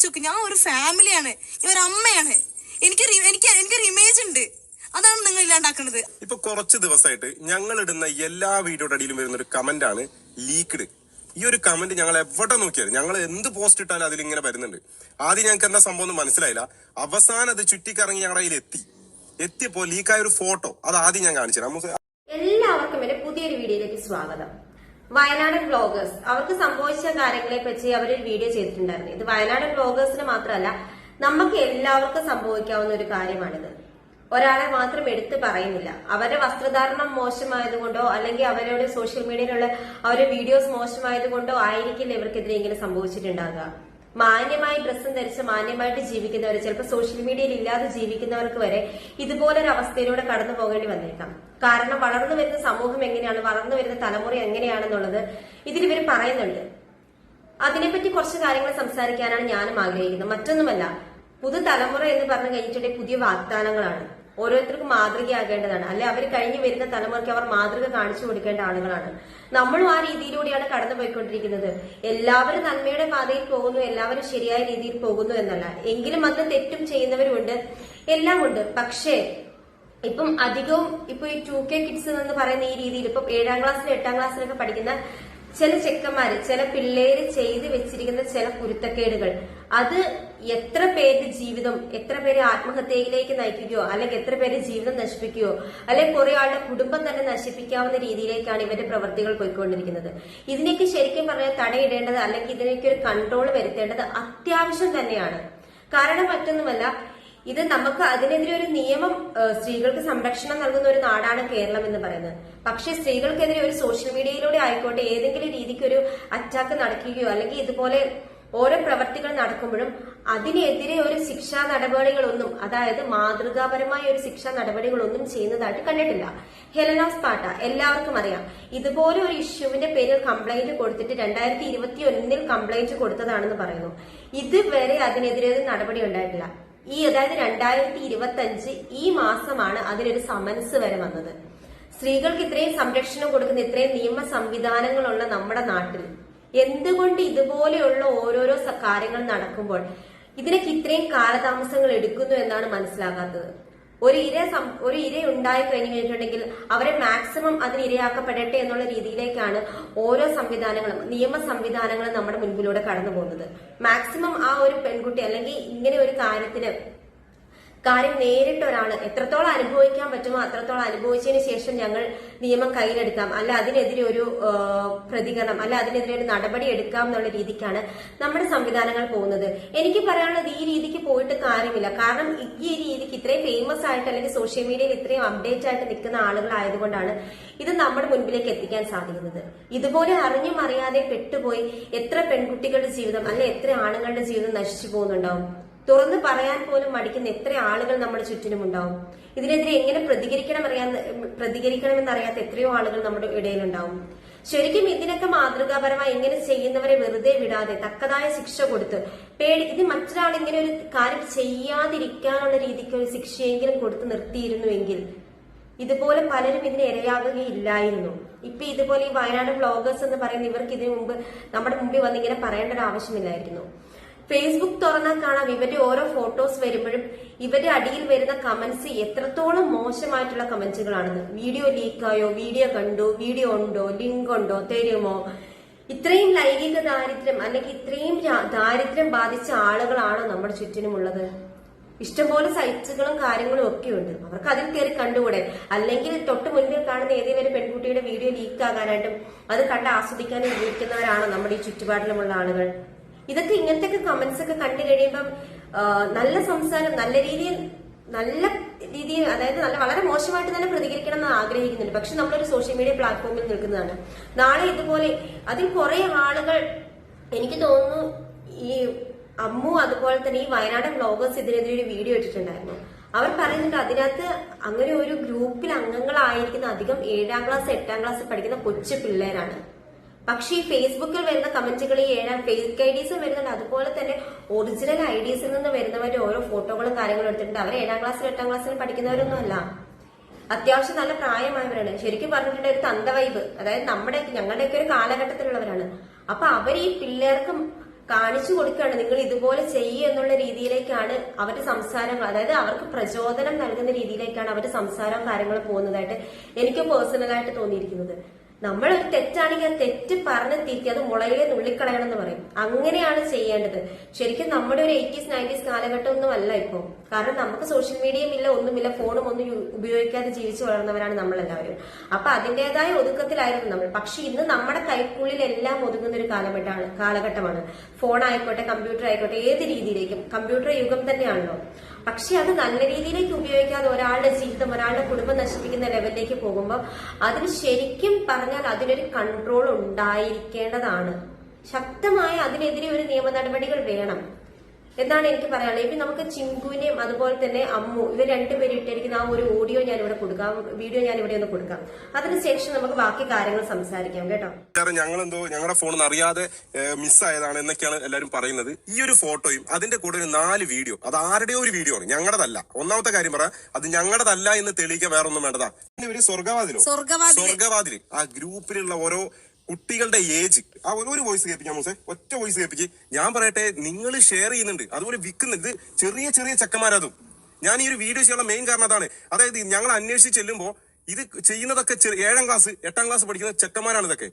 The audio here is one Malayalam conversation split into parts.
ആലോചിച്ച് നോക്ക് ഞാൻ ഒരു ഫാമിലിയാണ് ഞാൻ ഒരു അമ്മയാണ്. എനിക്ക് എനിക്ക് എനിക്കൊരു ഇമേജ് ഉണ്ട്. അതാണ് നിങ്ങൾ ഇല്ലാണ്ടാക്കുന്നത് ഇപ്പൊ കുറച്ച് ദിവസമായിട്ട് ഞങ്ങൾ ഇടുന്ന എല്ലാ വീഡിയോയുടെ അടിയിലും വരുന്ന ഒരു കമന്റ് ആണ് ലീക്ക്ഡ് ഈ ഒരു കമന്റ് ഞങ്ങൾ എവിടെ നോക്കിയാലും ഞങ്ങൾ എന്ത് പോസ്റ്റ് ഇട്ടാലും അതിലിങ്ങനെ വരുന്നുണ്ട്. ആദ്യം ഞങ്ങൾക്ക് എന്താ സംഭവം ഒന്നും മനസ്സിലായില്ല. അവസാനം അത് ചുറ്റിക്കറങ്ങി ഞങ്ങളുടെ കയ്യിൽ എത്തി എത്തിയപ്പോ ലീക്കായ ഒരു ഫോട്ടോ അത് ആദ്യം ഞാൻ കാണിച്ചു എല്ലാവർക്കും എന്റെ പുതിയൊരു വീഡിയോയിലേക്ക് സ്വാഗതം. വയനാടൻ ബ്ലോഗേഴ്സ് അവർക്ക് സംഭവിച്ച കാര്യങ്ങളെ പറ്റി അവരൊരു വീഡിയോ ചെയ്തിട്ടുണ്ടായിരുന്നു. ഇത് വയനാടൻ ബ്ലോഗേഴ്സിന് മാത്രമല്ല നമുക്ക് എല്ലാവർക്കും സംഭവിക്കാവുന്ന ഒരു കാര്യമാണിത്. ഒരാളെ മാത്രം എടുത്തു പറയുന്നില്ല. അവരുടെ വസ്ത്രധാരണം മോശമായതുകൊണ്ടോ അല്ലെങ്കിൽ അവരുടെ സോഷ്യൽ മീഡിയയിലുള്ള അവരുടെ വീഡിയോസ് മോശമായതുകൊണ്ടോ ആയിരിക്കില്ല ഇവർക്കെതിരെ ഇങ്ങനെ സംഭവിച്ചിട്ടുണ്ടാകുക മാന്യമായി ഡ്രസ്സും ധരിച്ച് മാന്യമായിട്ട് ജീവിക്കുന്നവർ ചിലപ്പോൾ സോഷ്യൽ മീഡിയയിൽ ഇല്ലാതെ ജീവിക്കുന്നവർക്ക് വരെ ഇതുപോലൊരു അവസ്ഥയിലൂടെ കടന്നു പോകേണ്ടി വന്നേക്കാം. കാരണം വളർന്നു വരുന്ന സമൂഹം എങ്ങനെയാണ് വളർന്നു വരുന്ന തലമുറ എങ്ങനെയാണെന്നുള്ളത് ഇതിൽ ഇവർ പറയുന്നുണ്ട്. അതിനെപ്പറ്റി കുറച്ച് കാര്യങ്ങൾ സംസാരിക്കാനാണ് ഞാനും ആഗ്രഹിക്കുന്നത്. മറ്റൊന്നുമല്ല പുതുതലമുറ എന്ന് പറഞ്ഞു കഴിഞ്ഞിട്ടുണ്ടെങ്കിൽ പുതിയ വാഗ്ദാനങ്ങളാണ്. ഓരോരുത്തർക്കും മാതൃകയാകേണ്ടതാണ്. അല്ലെ അവർ കഴിഞ്ഞു വരുന്ന തലമുറയ്ക്ക് അവർ മാതൃക കാണിച്ചു കൊടുക്കേണ്ട ആളുകളാണ്. നമ്മളും ആ രീതിയിലൂടെയാണ് കടന്നു പോയിക്കൊണ്ടിരിക്കുന്നത് എല്ലാവരും നന്മയുടെ പാതയിൽ പോകുന്നു എല്ലാവരും ശരിയായ രീതിയിൽ പോകുന്നു എന്നല്ല. എങ്കിലും അന്ന് തെറ്റും ചെയ്യുന്നവരുമുണ്ട് എല്ലാം ഉണ്ട്. പക്ഷേ ഇപ്പം അധികവും ഇപ്പൊ ഈ ടു കെ കിഡ്സ് എന്ന് പറയുന്ന ഈ രീതിയിൽ ഇപ്പം ഏഴാം ക്ലാസ്സിലും എട്ടാം ക്ലാസ്സിലൊക്കെ പഠിക്കുന്ന ചില ചെക്കന്മാര് ചില പിള്ളേര് ചെയ്ത് വെച്ചിരിക്കുന്ന ചില കുരുത്തക്കേടുകൾ അത് എത്ര പേരുടെ ജീവിതം എത്ര പേര് ആത്മഹത്യയിലേക്ക് നയിക്കുകയോ അല്ലെങ്കിൽ എത്ര പേര് ജീവിതം നശിപ്പിക്കുകയോ അല്ലെങ്കിൽ കുറെ ആളുടെ കുടുംബം തന്നെ നശിപ്പിക്കാവുന്ന രീതിയിലേക്കാണ് ഇവരുടെ പ്രവൃത്തികൾ പോയിക്കൊണ്ടിരിക്കുന്നത്. ഇതിനേക്ക് ശരിക്കും പറഞ്ഞാൽ തടയിടേണ്ടത് അല്ലെങ്കിൽ ഇതിനൊക്കെ ഒരു കൺട്രോൾ വരുത്തേണ്ടത് അത്യാവശ്യം തന്നെയാണ്. കാരണം മറ്റൊന്നുമല്ല ഇത് നമുക്ക് അതിനെതിരെ ഒരു നിയമം സ്ത്രീകൾക്ക് സംരക്ഷണം നൽകുന്ന ഒരു നാടാണ് കേരളം എന്ന് പറയുന്നത്. പക്ഷേ സ്ത്രീകൾക്കെതിരെ ഒരു സോഷ്യൽ മീഡിയയിലൂടെ ആയിക്കോട്ടെ ഏതെങ്കിലും രീതിക്ക് ഒരു അറ്റാക്ക് നടക്കുകയോ അല്ലെങ്കിൽ ഇതുപോലെ ഓരോ പ്രവർത്തികൾ നടക്കുമ്പോഴും അതിനെതിരെ ഒരു ശിക്ഷാ നടപടികളൊന്നും അതായത് മാതൃകാപരമായ ഒരു ശിക്ഷാ നടപടികളൊന്നും ചെയ്യുന്നതായിട്ട് കണ്ടിട്ടില്ല. ഹെലനോസ് പാട്ട എല്ലാവർക്കും അറിയാം. ഇതുപോലെ ഒരു ഇഷ്യൂവിന്റെ പേരിൽ കംപ്ലൈന്റ് കൊടുത്തിട്ട് രണ്ടായിരത്തി ഇരുപത്തി ഒന്നിൽ കംപ്ലൈന്റ് കൊടുത്തതാണെന്ന് പറയുന്നു. ഇതുവരെ അതിനെതിരെ ഒരു നടപടി ഉണ്ടായിട്ടില്ല. ഈ അതായത് രണ്ടായിരത്തി ഇരുപത്തി അഞ്ച് ഈ മാസമാണ് അതിനൊരു സമൻസ് വരെ വന്നത്. സ്ത്രീകൾക്ക് ഇത്രയും സംരക്ഷണം കൊടുക്കുന്ന ഇത്രയും നിയമ സംവിധാനങ്ങളുള്ള നമ്മുടെ നാട്ടിൽ. എന്തുകൊണ്ട് ഇതുപോലെയുള്ള ഓരോരോ കാര്യങ്ങൾ നടക്കുമ്പോൾ ഇതിനൊക്കെ ഇത്രയും കാലതാമസങ്ങൾ എടുക്കുന്നു എന്നാണ് മനസ്സിലാകാത്തത്. ഒരു ഇര ഒരു ഇര ഉണ്ടായി കഴിഞ്ഞു കഴിഞ്ഞിട്ടുണ്ടെങ്കിൽ അവരെ മാക്സിമം അതിന് ഇരയാക്കപ്പെടട്ടെ എന്നുള്ള രീതിയിലേക്കാണ് ഓരോ സംവിധാനങ്ങളും നിയമ സംവിധാനങ്ങളും നമ്മുടെ മുൻപിലൂടെ കടന്നു പോകുന്നത് മാക്സിമം ആ ഒരു പെൺകുട്ടി അല്ലെങ്കിൽ ഇങ്ങനെ ഒരു കാര്യത്തിന് കാര്യം നേരിട്ട് ഒരാൾ എത്രത്തോളം അനുഭവിക്കാൻ പറ്റുമോ അത്രത്തോളം അനുഭവിച്ചതിന് ശേഷം ഞങ്ങൾ നിയമം കയ്യിലെടുക്കാം. അല്ല അതിനെതിരെ ഒരു പ്രതികരണം അല്ല അതിനെതിരെ ഒരു നടപടി എടുക്കാം എന്നുള്ള രീതിക്കാണ് നമ്മുടെ സംവിധാനങ്ങൾ പോകുന്നത്. എനിക്ക് പറയാനുള്ളത് ഈ രീതിക്ക് പോയിട്ട് കാര്യമില്ല. കാരണം ഈ രീതിക്ക് ഇത്രയും ഫേമസ് ആയിട്ട് അല്ലെങ്കിൽ സോഷ്യൽ മീഡിയയിൽ ഇത്രയും അപ്ഡേറ്റ് ആയിട്ട് നിൽക്കുന്ന ആളുകളായതുകൊണ്ടാണ് ഇത് നമ്മുടെ മുൻപിലേക്ക് എത്തിക്കാൻ സാധിക്കുന്നത്. ഇതുപോലെ അറിഞ്ഞും അറിയാതെ പെട്ടുപോയി എത്ര പെൺകുട്ടികളുടെ ജീവിതം അല്ലെ എത്ര ആണുങ്ങളുടെ ജീവിതം നശിച്ചു പോകുന്നുണ്ടാവും. തുറന്ന് പറയാൻ പോലും മടിക്കുന്ന എത്ര ആളുകൾ നമ്മുടെ ചുറ്റിനും ഉണ്ടാവും. ഇതിനെതിരെ എങ്ങനെ പ്രതികരിക്കണം അറിയാൻ പ്രതികരിക്കണമെന്ന് അറിയാത്ത എത്രയോ ആളുകൾ നമ്മുടെ ഇടയിലുണ്ടാവും. ശരിക്കും ഇതിനൊക്കെ മാതൃകാപരമായി എങ്ങനെ ചെയ്യുന്നവരെ വെറുതെ വിടാതെ തക്കതായ ശിക്ഷ കൊടുത്ത് പേടി ഇത് മറ്റൊരാൾ ഇങ്ങനെ ഒരു കാര്യം ചെയ്യാതിരിക്കാനുള്ള രീതിക്ക് ഒരു ശിക്ഷയെങ്കിലും കൊടുത്ത് നിർത്തിയിരുന്നുവെങ്കിൽ ഇതുപോലെ പലരും ഇതിന് ഇരയാകുകയില്ലായിരുന്നു ഇപ്പൊ ഇതുപോലെ ഈ വയനാട് ബ്ലോഗേഴ്സ് എന്ന് പറയുന്ന ഇവർക്ക് ഇതിനു മുമ്പ് നമ്മുടെ മുമ്പിൽ വന്നിങ്ങനെ പറയേണ്ട ഒരു ആവശ്യമില്ലായിരുന്നു. ഫേസ്ബുക്ക് തുറന്നാൽ കാണാം ഇവരുടെ ഓരോ ഫോട്ടോസ് വരുമ്പോഴും ഇവരുടെ അടിയിൽ വരുന്ന കമന്റ്സ് എത്രത്തോളം മോശമായിട്ടുള്ള കമന്റ്സുകളാണെന്ന് വീഡിയോ ലീക്കായോ വീഡിയോ കണ്ടോ വീഡിയോ ഉണ്ടോ ലിങ്ക് ഉണ്ടോ തരുമോ? ഇത്രയും ലൈംഗിക ദാരിദ്ര്യം അല്ലെങ്കിൽ ഇത്രയും ദാരിദ്ര്യം ബാധിച്ച ആളുകളാണോ നമ്മുടെ ചുറ്റിനുമുള്ളത്? ഇഷ്ടംപോലെ സൈറ്റ്സുകളും കാര്യങ്ങളും ഒക്കെ ഉണ്ട് അവർക്ക് അതിൽ കയറി കണ്ടുകൂടെ? അല്ലെങ്കിൽ തൊട്ട് മുൻപിൽ കാണുന്ന ഏതെങ്കിലും ഒരു പെൺകുട്ടിയുടെ വീഡിയോ ലീക്ക് ആകാനായിട്ടും അത് കണ്ട് ആസ്വദിക്കാനും ഉപയോഗിക്കുന്നവരാണോ നമ്മുടെ ഈ ചുറ്റുപാടിലുമുള്ള ആളുകൾ? ഇതൊക്കെ ഇങ്ങനത്തെ കമന്റ്സ് ഒക്കെ കണ്ടു കഴിയുമ്പം നല്ല സംസാരം നല്ല രീതിയിൽ നല്ല രീതിയിൽ അതായത് നല്ല വളരെ മോശമായിട്ട് തന്നെ പ്രതികരിക്കണം എന്ന് ആഗ്രഹിക്കുന്നുണ്ട്. പക്ഷെ നമ്മളൊരു സോഷ്യൽ മീഡിയ പ്ലാറ്റ്ഫോമിൽ നിൽക്കുന്നതാണ്. നാളെ ഇതുപോലെ അതിൽ കുറെ ആളുകൾ എനിക്ക് തോന്നുന്നു ഈ അമ്മു അതുപോലെ തന്നെ ഈ വയനാടൻ വ്ലോഗേഴ്സ് ഇതിനെതിരെ ഒരു വീഡിയോ ഇട്ടിട്ടുണ്ടായിരുന്നു. അവർ പറയുന്നുണ്ട് അതിനകത്ത് അങ്ങനെ ഒരു ഗ്രൂപ്പിൽ അംഗങ്ങളായിരിക്കുന്ന അധികം ഏഴാം ക്ലാസ് എട്ടാം ക്ലാസ് പഠിക്കുന്ന കൊച്ചു പിള്ളേരാണ്. പക്ഷേ ഈ ഫേസ്ബുക്കിൽ വരുന്ന കമന്റുകൾ ഈ ഏഴാം ഫേക്ക് ഐ ഡീസും വരുന്നുണ്ട്. അതുപോലെ തന്നെ ഒറിജിനൽ ഐ ഡീസിൽ നിന്ന് വരുന്നവരുടെ ഓരോ ഫോട്ടോകളും കാര്യങ്ങളും എടുത്തിട്ടുണ്ട്. അവർ ഏഴാം ക്ലാസ്സിലും എട്ടാം ക്ലാസ്സിലും പഠിക്കുന്നവരൊന്നും അല്ല അത്യാവശ്യം നല്ല പ്രായമായവരാണ്. ശരിക്കും പറഞ്ഞിട്ടുണ്ടെങ്കിൽ ഒരു തന്തവൈബ് അതായത് നമ്മുടെ ഞങ്ങളുടെയൊക്കെ ഒരു കാലഘട്ടത്തിലുള്ളവരാണ്. അപ്പൊ അവർ ഈ പിള്ളേർക്കും കാണിച്ചു കൊടുക്കുകയാണ് നിങ്ങൾ ഇതുപോലെ ചെയ്യുക എന്നുള്ള രീതിയിലേക്കാണ് അവരുടെ സംസാരം അതായത് അവർക്ക് പ്രചോദനം നൽകുന്ന രീതിയിലേക്കാണ് അവരുടെ സംസാരം കാര്യങ്ങൾ പോകുന്നതായിട്ട് എനിക്ക് പേഴ്സണലായിട്ട് തോന്നിയിരിക്കുന്നത്. നമ്മൾ ഒരു തെറ്റാണെങ്കിൽ ആ തെറ്റ് പറഞ്ഞ് തിരുത്തി അത് മുളയിലെ നുള്ളിക്കളയണം എന്ന് പറയും. അങ്ങനെയാണ് ചെയ്യേണ്ടത്. ശരിക്കും നമ്മുടെ ഒരു എയ്റ്റീസ് നയന്റീസ് കാലഘട്ടം ഒന്നും അല്ല ഇപ്പോൾ കാരണം നമുക്ക് സോഷ്യൽ മീഡിയയും ഇല്ല ഒന്നുമില്ല ഫോണും ഒന്നും ഉപയോഗിക്കാതെ ജീവിച്ചു വളർന്നവരാണ് നമ്മളെല്ലാവരും. അപ്പൊ അതിന്റേതായ ഒതുക്കത്തിലായിരുന്നു നമ്മൾ. പക്ഷെ ഇന്ന് നമ്മുടെ കൈക്കുള്ളിൽ എല്ലാം ഒതുങ്ങുന്ന ഒരു കാലഘട്ടമാണ് കാലഘട്ടമാണ്. ഫോൺ ആയിക്കോട്ടെ കമ്പ്യൂട്ടർ ആയിക്കോട്ടെ ഏത് രീതിയിലേക്കും. കമ്പ്യൂട്ടർ യുഗം തന്നെയാണല്ലോ. പക്ഷെ അത് നല്ല രീതിയിലേക്ക് ഉപയോഗിക്കാതെ ഒരാളുടെ ജീവിതം ഒരാളുടെ കുടുംബം നശിപ്പിക്കുന്ന ലെവലിലേക്ക് പോകുമ്പോൾ അതിന് ശരിക്കും പറഞ്ഞാൽ അതിനൊരു കൺട്രോൾ ഉണ്ടായിരിക്കേണ്ടതാണ്. ശക്തമായ അതിനെതിരെ ഒരു നിയമ നടപടികൾ വേണം. എന്നാണ് എനിക്ക് പറയാനുള്ളത്. ഇനി നമുക്ക് ചിങ്കുവിനെയും അതുപോലെ തന്നെ അമ്മു ഇവർ രണ്ടുപേരും ഇട്ടിരിക്കുന്ന ആ ഒരു ഓഡിയോ ഞാൻ ഇവിടെ കൊടുക്കാം. വീഡിയോ ഞാൻ ഇവിടെ ഒന്ന് കൊടുക്കാം. അതിനുശേഷം നമുക്ക് ബാക്കി കാര്യങ്ങൾ സംസാരിക്കാം കേട്ടോ. ഞങ്ങൾ എന്തോ ഞങ്ങളുടെ ഫോണിൽ അറിയാതെ മിസ്സായതാണ് എന്നൊക്കെയാണ് എല്ലാരും പറയുന്നത്. ഈ ഒരു ഫോട്ടോയും അതിന്റെ കൂടെ ഒരു നാല് വീഡിയോ അത് ആരുടെയോ ഒരു വീഡിയോ ആണ്. ഞങ്ങളുടെതല്ല ഒന്നാമത്തെ കാര്യം പറ അത് ഞങ്ങളുടെതല്ല എന്ന് തെളിയിക്കാൻ വേറെ ഒന്നും വേണ്ടതാ. പിന്നെ ഒരു സ്വർഗവാതിലോ സ്വർഗവാതിൽ. സ്വർഗവാതിൽ ആ ഗ്രൂപ്പിലുള്ള ഓരോ കുട്ടികളുടെ ഏജ് ആ ഒരു- വോയിസ് കേൾപ്പിക്കാം മോസെ ഒറ്റ വോയിസ് കേൾപ്പിച്ച് ഞാൻ പറയട്ടെ നിങ്ങൾ ഷെയർ ചെയ്യുന്നുണ്ട്. അതുപോലെ വിൽക്കുന്നുണ്ട്. ചെറിയ ചെറിയ ചെക്കന്മാരതും ഞാൻ ഈ ഒരു വീഡിയോ ചെയ്യാനുള്ള മെയിൻ കാരണം അതാണ്. അതായത് ഞങ്ങൾ അന്വേഷിച്ച് ചെല്ലുമ്പോൾ ഇത് ചെയ്യുന്നതൊക്കെ ഏഴാം ക്ലാസ് എട്ടാം ക്ലാസ് പഠിക്കുന്ന ചെക്കന്മാരാണ് ഇതൊക്കെ.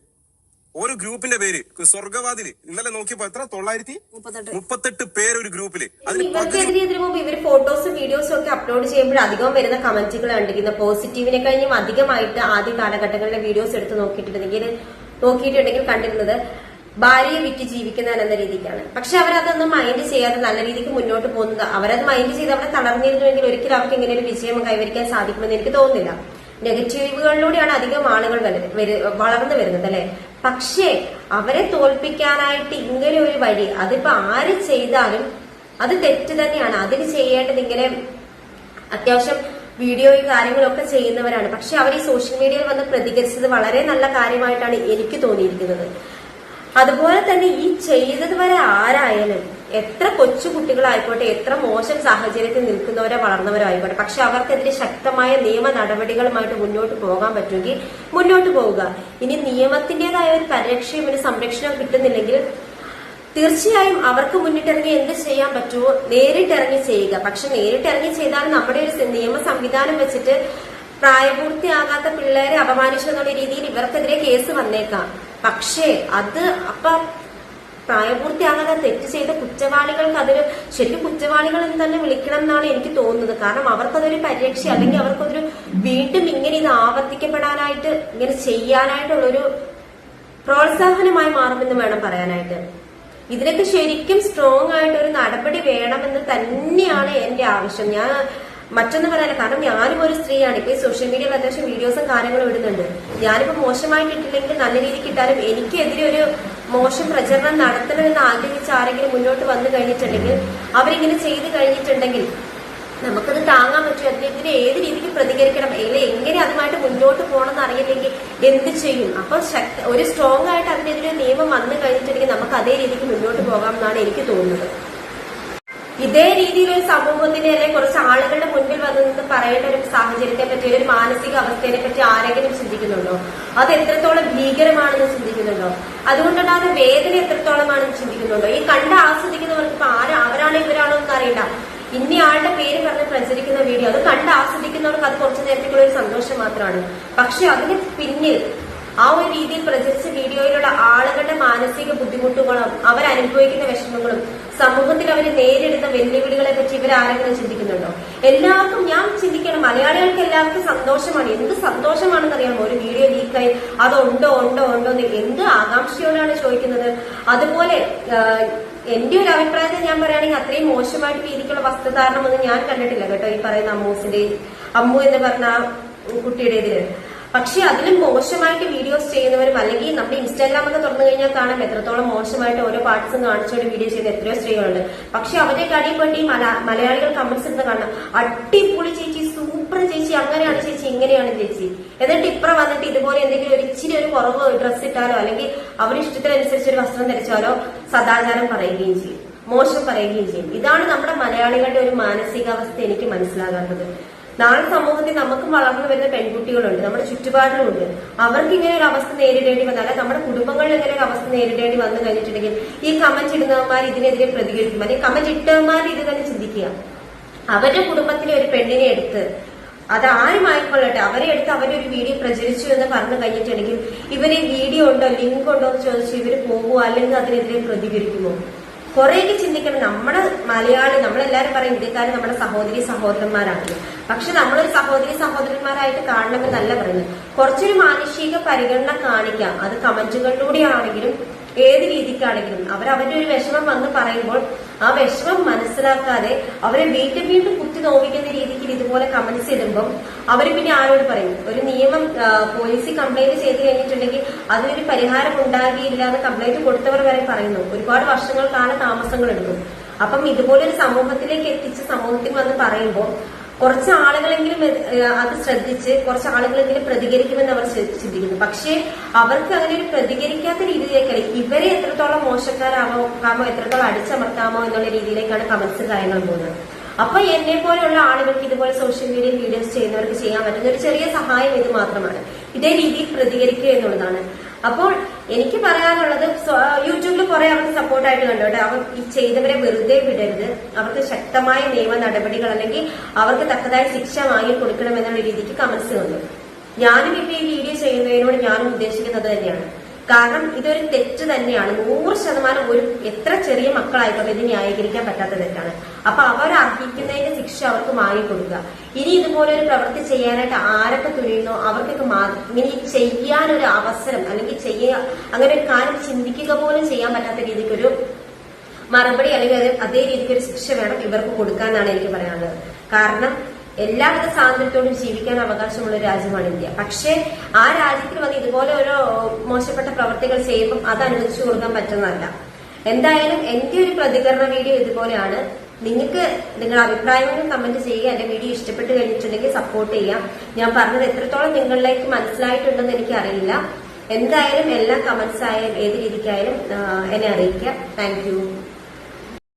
ഒരു ഗ്രൂപ്പിന്റെ പേര് സ്വർഗവാതിൽ ഇന്നലെ നോക്കിയപ്പോ എത്ര? തൊള്ളായിരത്തി മുപ്പത്തെട്ട്. പേര് ഒരു ഗ്രൂപ്പിൽ. ഇവർക്കെതിരെ ഇതിനു മുമ്പ് ഇവർ ഫോട്ടോസും വീഡിയോസും ഒക്കെ അപ്ലോഡ് ചെയ്യുമ്പോൾ അധികം വരുന്ന കമന്റുകൾ കണ്ടിരിക്കുന്ന പോസിറ്റീവിനെ കഴിഞ്ഞും അധികമായിട്ട് ആദ്യ കാലഘട്ടങ്ങളിലെ വീഡിയോസ് എടുത്ത് നോക്കിയിട്ടുണ്ടെങ്കിൽ നോക്കിയിട്ടുണ്ടെങ്കിൽ കണ്ടിരുന്നത് ഭാര്യയെ വിറ്റ് ജീവിക്കുന്നവൻ എന്ന രീതിക്കാണ്. പക്ഷെ അവരതൊന്നും മൈൻഡ് ചെയ്യാതെ നല്ല രീതിക്ക് മുന്നോട്ട് പോകുന്നത്. അവരത് മൈൻഡ് ചെയ്ത് അവിടെ തളർന്നിരുന്നുവെങ്കിൽ ഒരിക്കലും അവർക്ക് ഇങ്ങനെ ഒരു വിജയം കൈവരിക്കാൻ സാധിക്കുമെന്ന് എനിക്ക് തോന്നുന്നില്ല. നെഗറ്റീവുകളിലൂടെയാണ് അധികം ആളുകൾ വളർന്നു വരുന്നത് അല്ലെ? പക്ഷേ അവരെ തോൽപ്പിക്കാനായിട്ട് ഇങ്ങനെ ഒരു വഴി അതിപ്പോ ആര് ചെയ്താലും അത് തെറ്റ് തന്നെയാണ്. അതിന് ചെയ്യേണ്ടത് ഇങ്ങനെ അത്യാവശ്യം വീഡിയോയും കാര്യങ്ങളൊക്കെ ചെയ്യുന്നവരാണ്. പക്ഷെ അവർ ഈ സോഷ്യൽ മീഡിയയിൽ വന്ന് പ്രതികരിച്ചത് വളരെ നല്ല കാര്യമായിട്ടാണ് എനിക്ക് തോന്നിയിരിക്കുന്നത്. അതുപോലെ തന്നെ ഈ ചെയ്തത് വരെ ആരായാലും എത്ര കൊച്ചു കുട്ടികളായിക്കോട്ടെ എത്ര മോശം സാഹചര്യത്തിൽ നിൽക്കുന്നവരോ വളർന്നവരോ ആയിക്കോട്ടെ പക്ഷെ അവർക്കെതിരെ ശക്തമായ നിയമ നടപടികളുമായിട്ട് മുന്നോട്ട് പോകാൻ പറ്റുമെങ്കിൽ മുന്നോട്ട് പോവുക. ഇനി നിയമത്തിന്റേതായ ഒരു പരിരക്ഷയും ഒരു സംരക്ഷണവും കിട്ടുന്നില്ലെങ്കിൽ തീർച്ചയായും അവർക്ക് മുന്നിട്ടിറങ്ങി എന്ത് ചെയ്യാൻ പറ്റുമോ നേരിട്ടിറങ്ങി ചെയ്യുക. പക്ഷെ നേരിട്ടിറങ്ങി ചെയ്താൽ നമ്മുടെ ഒരു നിയമ സംവിധാനം വെച്ചിട്ട് പ്രായപൂർത്തിയാകാത്ത പിള്ളേരെ അപമാനിച്ചു എന്നുള്ള രീതിയിൽ ഇവർക്കെതിരെ കേസ് വന്നേക്കാം. പക്ഷേ അത് അപ്പൊ പ്രായപൂർത്തിയാകാതെ തെറ്റ് ചെയ്ത കുറ്റവാളികൾക്ക് അതൊരു ശരിക്കും കുറ്റവാളികൾ എന്ന് തന്നെ വിളിക്കണം എന്നാണ് എനിക്ക് തോന്നുന്നത്. കാരണം അവർക്കതൊരു പരിരക്ഷ അല്ലെങ്കിൽ അവർക്കതൊരു വീണ്ടും ഇങ്ങനെ ഇത് ആവർത്തിക്കപ്പെടാനായിട്ട് ഇങ്ങനെ ചെയ്യാനായിട്ടുള്ളൊരു പ്രോത്സാഹനമായി മാറുമെന്ന് വേണം പറയാനായിട്ട്. ഇതിനൊക്കെ ശരിക്കും സ്ട്രോങ് ആയിട്ട് ഒരു നടപടി വേണമെന്ന് തന്നെയാണ് എന്റെ ആവശ്യം. ഞാൻ മറ്റൊന്നും പറയാനില്ല. കാരണം ഞാനും ഒരു സ്ത്രീയാണ്. ഇപ്പൊ ഈ സോഷ്യൽ മീഡിയയിൽ അത്യാവശ്യം വീഡിയോസും കാര്യങ്ങളും ഇടുന്നുണ്ട്. ഞാനിപ്പോ മോശമായിട്ടിട്ടില്ലെങ്കിൽ നല്ല രീതിക്ക് ഇട്ടാലും എനിക്കെതിരെ ഒരു മോശം പ്രചരണം നടത്തണമെന്ന് ആഗ്രഹിച്ച് ആരെങ്കിലും മുന്നോട്ട് വന്നു കഴിഞ്ഞിട്ടുണ്ടെങ്കിൽ അവരിങ്ങനെ ചെയ്തു കഴിഞ്ഞിട്ടുണ്ടെങ്കിൽ നമുക്കത് താങ്ങാൻ പറ്റും. ഇതിനെ ഏത് രീതിക്ക് പ്രതികരിക്കണം? അല്ലെങ്കിൽ എങ്ങനെ അതുമായിട്ട് മുന്നോട്ട് പോകണമെന്ന് അറിയില്ലെങ്കിൽ എന്ത് ചെയ്യും? അപ്പൊ ഒരു സ്ട്രോങ് ആയിട്ട് അതിനെതിരെ നിയമം വന്നു കഴിഞ്ഞിട്ടുണ്ടെങ്കിൽ നമുക്ക് അതേ രീതിക്ക് മുന്നോട്ട് പോകാം എന്നാണ് എനിക്ക് തോന്നുന്നത്. ഇതേ രീതിയിൽ ഒരു സമൂഹത്തിന് അല്ലെങ്കിൽ കുറച്ച് ആളുകളുടെ മുൻപിൽ വന്ന് പറയേണ്ട ഒരു സാഹചര്യത്തെ പറ്റി ഒരു മാനസിക അവസ്ഥയെ പറ്റി ആരെങ്കിലും ചിന്തിക്കുന്നുണ്ടോ? അത് എത്രത്തോളം ഭീകരമാണെന്ന് ചിന്തിക്കുന്നുണ്ടോ? അതുകൊണ്ടുണ്ടാകുന്ന വേദന എത്രത്തോളമാണെന്ന് ചിന്തിക്കുന്നുണ്ടോ? ഈ കണ്ട് ആസ്വദിക്കുന്നവർക്ക് ഇപ്പൊ ആരാ അവരാണോ ഇവരാണോ എന്ന് അറിയണ്ട. ആളുടെ പേര് പറഞ്ഞ് പ്രചരിക്കുന്ന വീഡിയോ അത് കണ്ട് ആസ്വദിക്കുന്നവർക്ക് അത് കുറച്ചു നേരത്തേക്കുള്ള ഒരു സന്തോഷം മാത്രമാണ്. പക്ഷെ അതിന് പിന്നിൽ ആ ഒരു രീതിയിൽ പ്രചരിച്ച വീഡിയോയിലുള്ള ആളുകളുടെ മാനസിക ബുദ്ധിമുട്ടുകളും അവർ അവരനുഭവിക്കുന്ന വിഷമങ്ങളും സമൂഹത്തിൽ അവർ നേരിടുന്ന വെല്ലുവിളികളെ പറ്റി ഇവർ ആരെങ്കിലും ചിന്തിക്കുന്നുണ്ടോ? എല്ലാവർക്കും ഞാൻ ചിന്തിക്കണം. മലയാളികൾക്ക് എല്ലാവർക്കും സന്തോഷമാണ്. എന്ത് സന്തോഷമാണെന്ന് അറിയാമോ ഒരു വീഡിയോ ലീക്കായി അതുണ്ടോ ഉണ്ടോ ഉണ്ടോ എന്ന് എന്ത് ആകാംക്ഷയോടാണ് ചോദിക്കുന്നത്? അതുപോലെ എന്റെ ഒരു അഭിപ്രായത്തിൽ ഞാൻ പറയുകയാണെങ്കിൽ അത്രയും മോശമായിട്ട് രീതിക്കുള്ള വസ്ത്രധാരണമൊന്നും ഞാൻ കണ്ടിട്ടില്ല കേട്ടോ ഈ പറയുന്ന അമ്മൂസിന്റെ അമ്മു എന്ന് പറഞ്ഞ കുട്ടിയുടെ ഇതിൽ. പക്ഷെ അതിലും മോശമായിട്ട് വീഡിയോസ് ചെയ്യുന്നവരും അല്ലെങ്കിൽ നമ്മുടെ ഇൻസ്റ്റാഗ്രാം ഒക്കെ തുറന്നു കഴിഞ്ഞാൽ കാണാം. എത്രത്തോളം മോശമായിട്ട് ഓരോ പാർട്സും കാണിച്ചുകൊണ്ട് വീഡിയോ ചെയ്യുന്ന എത്രയോ സ്ത്രീകളുണ്ട്. പക്ഷെ അവരെ കടിപ്പെട്ട് മലയാളികൾ കമന്റ്സ് ഇടുന്ന കാണാം. അടിപൊളി ചേച്ചി സൂപ്പർ ചേച്ചി അങ്ങനെയാണ് ചേച്ചി ഇങ്ങനെയാണ് ചേച്ചി. എന്നിട്ട് ഇപ്പറ വന്നിട്ട് ഇതുപോലെ എന്തെങ്കിലും ഒരു ഇച്ചിരി ഒരു കുറവ് ഡ്രസ്സ് ഇട്ടാലോ അല്ലെങ്കിൽ അവരുടെ ഇഷ്ടത്തിനനുസരിച്ച് ഒരു വസ്ത്രം ധരിച്ചാലോ സദാചാരം പറയുകയും ചെയ്യും. മോശം പറയുകയും ചെയ്യും. ഇതാണ് നമ്മുടെ മലയാളികളുടെ ഒരു മാനസികാവസ്ഥ എനിക്ക് മനസ്സിലാകാത്തത്. നാളെ സമൂഹത്തിൽ നമുക്കും വളർന്നു വരുന്ന പെൺകുട്ടികളുണ്ട് നമ്മുടെ ചുറ്റുപാടിലുണ്ട് അവർക്ക് ഇങ്ങനെ ഒരു അവസ്ഥ നേരിടേണ്ടി വന്നാൽ നമ്മുടെ കുടുംബങ്ങളിൽ ഇങ്ങനെ ഒരു അവസ്ഥ നേരിടേണ്ടി വന്നു കഴിഞ്ഞിട്ടുണ്ടെങ്കിൽ ഈ കമന്റ് ഇടുന്നവന്മാർ ഇതിനെതിരെ പ്രതികരിക്കും. അല്ലെങ്കിൽ കമന്റ് ഇട്ടവന്മാർ ഇത് തന്നെ ചിന്തിക്കുക. അവരുടെ കുടുംബത്തിലെ ഒരു പെണ്ണിനെ എടുത്ത് അത് ആരും ആരുമായിക്കൊള്ളട്ടെ അവരെ എടുത്ത് ഒരു വീഡിയോ പ്രചരിച്ചു എന്ന് പറഞ്ഞു കഴിഞ്ഞിട്ടുണ്ടെങ്കിൽ ഇവർ വീഡിയോ ഉണ്ടോ ലിങ്ക് ഉണ്ടോ എന്ന് ചോദിച്ചു ഇവർ പോകുമോ അല്ലെങ്കിൽ അതിനെതിരെ പ്രതികരിക്കുമോ? കുറേയൊക്കെ ചിന്തിക്കണം നമ്മുടെ മലയാളി നമ്മളെല്ലാരും പറയും ഇന്ത്യക്കാർ നമ്മുടെ സഹോദരി സഹോദരന്മാരാണ് പക്ഷെ നമ്മളൊരു സഹോദരി സഹോദരന്മാരായിട്ട് കാണണമെന്നല്ല പറയുന്നത് കുറച്ചൊരു മാനുഷിക പരിഗണന കാണിക്കാം. അത് കമന്റുകളിലൂടെ ആണെങ്കിലും ഏത് രീതിക്കാണെങ്കിലും. അവർ അവരുടെ ഒരു വിഷമം വന്ന് പറയുമ്പോൾ ആ വിഷമം മനസ്സിലാക്കാതെ അവരെ വീണ്ടും വീണ്ടും കുത്തി നോവിക്കുന്ന രീതിക്ക് ഇതുപോലെ കമന്റ്സ് ഇടുമ്പം അവർ പിന്നെ ആരോട് പറയും? ഒരു നിയമം പോലീസിൽ കംപ്ലൈന്റ് ചെയ്ത് കഴിഞ്ഞിട്ടുണ്ടെങ്കിൽ അതിനൊരു പരിഹാരം ഉണ്ടാകിയില്ല എന്ന് കംപ്ലൈന്റ് കൊടുത്തവർ വരെ പറയുന്നു. ഒരുപാട് വർഷങ്ങൾ കാല താമസങ്ങൾ എടുക്കും. അപ്പം ഇതുപോലൊരു സമൂഹത്തിലേക്ക് എത്തിച്ച് സമൂഹത്തിൽ വന്ന് പറയുമ്പോൾ കുറച്ച് ആളുകളെങ്കിലും അത് ശ്രദ്ധിച്ച് കുറച്ച് ആളുകളെങ്കിലും പ്രതികരിക്കുമെന്ന് അവർ ചിന്തിക്കുന്നു. പക്ഷേ അവർക്ക് അങ്ങനെ ഒരു പ്രതികരിക്കാത്ത രീതിയിലേക്കല്ല ഇവരെ എത്രത്തോളം മോശക്കാരാമോ എത്രത്തോളം അടിച്ചമർത്താമോ എന്നുള്ള രീതിയിലേക്കാണ് കമന്റ്സ് കാര്യങ്ങൾ പോകുന്നത്. അപ്പൊ എന്നെ പോലെയുള്ള ആളുകൾക്ക് ഇതുപോലെ സോഷ്യൽ മീഡിയയിൽ വീഡിയോസ് ചെയ്യുന്നവർക്ക് ചെയ്യാൻ പറ്റുന്ന ഒരു ചെറിയ സഹായം ഇത് മാത്രമാണ്. ഇതേ രീതിയിൽ പ്രതികരിക്കുക എന്നുള്ളതാണ്. അപ്പോൾ എനിക്ക് പറയാനുള്ളത് യൂട്യൂബിൽ കുറെ അവർക്ക് സപ്പോർട്ടായിട്ട് കണ്ടോട്ടെ. അവർ ഈ ചെയ്തവരെ വെറുതെ വിടരുത്. അവർക്ക് ശക്തമായ നിയമ നടപടികൾ അല്ലെങ്കിൽ അവർക്ക് തക്കതായ ശിക്ഷ വാങ്ങി കൊടുക്കണം എന്നുള്ള രീതിക്ക് കമന്റ്സ് വന്നു. ഞാനും ഇപ്പൊ ഈ വീഡിയോ ചെയ്യുന്നതിനോട് ഞാനും ഉദ്ദേശിക്കുന്നത് തന്നെയാണ്. കാരണം ഇതൊരു തെറ്റ് തന്നെയാണ്. നൂറ് ശതമാനം ഒരു എത്ര ചെറിയ മക്കളായിക്കോട്ടെ ഇത് ന്യായീകരിക്കാൻ പറ്റാത്ത തെറ്റാണ്. അപ്പൊ അവർ അർഹിക്കുന്നതിന്റെ ശിക്ഷ അവർക്ക് വാങ്ങിക്കൊടുക്കുക ഇനി ഇതുപോലെ ഒരു പ്രവൃത്തി ചെയ്യാനായിട്ട് ആരൊക്കെ തുനിയുന്നോ? അവർക്കൊക്കെ ഇങ്ങനെ ചെയ്യാനൊരു അവസരം അല്ലെങ്കിൽ ചെയ്യുക അങ്ങനെ ഒരു കാര്യം ചിന്തിക്കുക പോലും ചെയ്യാൻ പറ്റാത്ത രീതിക്കൊരു മറുപടി അല്ലെങ്കിൽ അതേ രീതിക്ക് ഒരു ശിക്ഷ വേണം ഇവർക്ക് കൊടുക്കാന്നാണ് എനിക്ക് പറയാനുള്ളത്. കാരണം എല്ലാവിധ സ്വാതന്ത്ര്യത്തോടും ജീവിക്കാൻ അവകാശമുള്ള രാജ്യമാണ് ഇന്ത്യ. പക്ഷേ ആ രാജ്യത്തിൽ വന്ന് ഇതുപോലെ ഓരോ മോശപ്പെട്ട പ്രവർത്തികൾ ചെയ്യുമ്പോൾ അത് അനുവദിച്ചു കൊടുക്കാൻ പറ്റുന്നതല്ല. എന്തായാലും എന്റെ ഒരു പ്രതികരണ വീഡിയോ ഇതുപോലെയാണ്. നിങ്ങൾക്ക് നിങ്ങളുടെ അഭിപ്രായങ്ങളും കമന്റ് ചെയ്യുക എന്റെ വീഡിയോ ഇഷ്ടപ്പെട്ട് കഴിഞ്ഞിട്ടുണ്ടെങ്കിൽ സപ്പോർട്ട് ചെയ്യാം. ഞാൻ പറഞ്ഞത് എത്രത്തോളം നിങ്ങളിലേക്ക് മനസ്സിലായിട്ടുണ്ടെന്ന് എനിക്ക് അറിയില്ല എന്തായാലും എല്ലാ കമന്റ്സ് ആയാലും ഏത് രീതിക്കായാലും എന്നെ അറിയിക്കുക. താങ്ക്